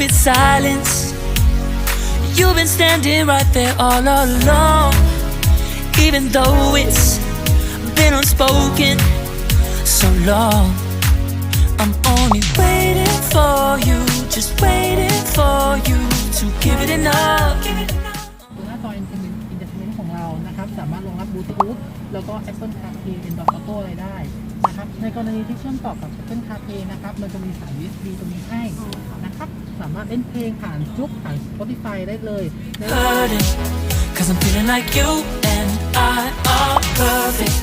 stupid silence. You've been standing right there all along, even though it's been unspoken so long. I'm only waiting for you, just waiting for you to give it enough. นะครับ สามารถรองรับบลูทูธแล้วก็ Apple CarPlay Android Auto อะไรได้นะครับ ในกรณีที่เชื่อมต่อกับ Apple CarPlay นะครับ มันจะมีสาย USB ตรงนี้ให้นะครับ สามารถเล่นเพลงผ่านจุกผ่าน Spotify ได้เลยใน hurting. Cause I'm feeling like you and I are perfect.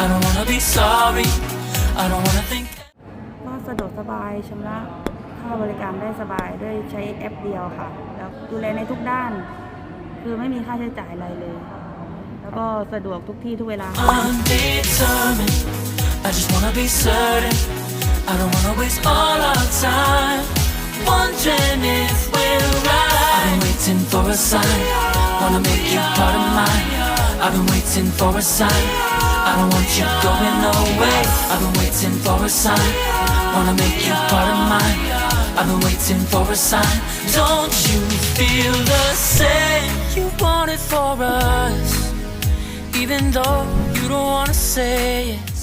I don't wanna be sorry. I don't wanna think. ก็สะดวกสบายชำระค่าบริการได้สบายด้วยใช้แอปเดียวค่ะ แล้วดูแลในทุกด้าน คือไม่มีค่าใช้จ่ายอะไรเลย แล้วก็สะดวกทุกที่ทุกเวลา Undetermined. I just wanna be certain. I don't wanna waste all our time. Wondering if we're right. I've been waiting for a sign. Wanna make you part of mine. I've been waiting for a sign. I don't want you going away. I've been waiting for a sign. Wanna make you part of mine. I've been waiting for a sign. Don't you feel the same? You want it for us. Even though you don't wanna say it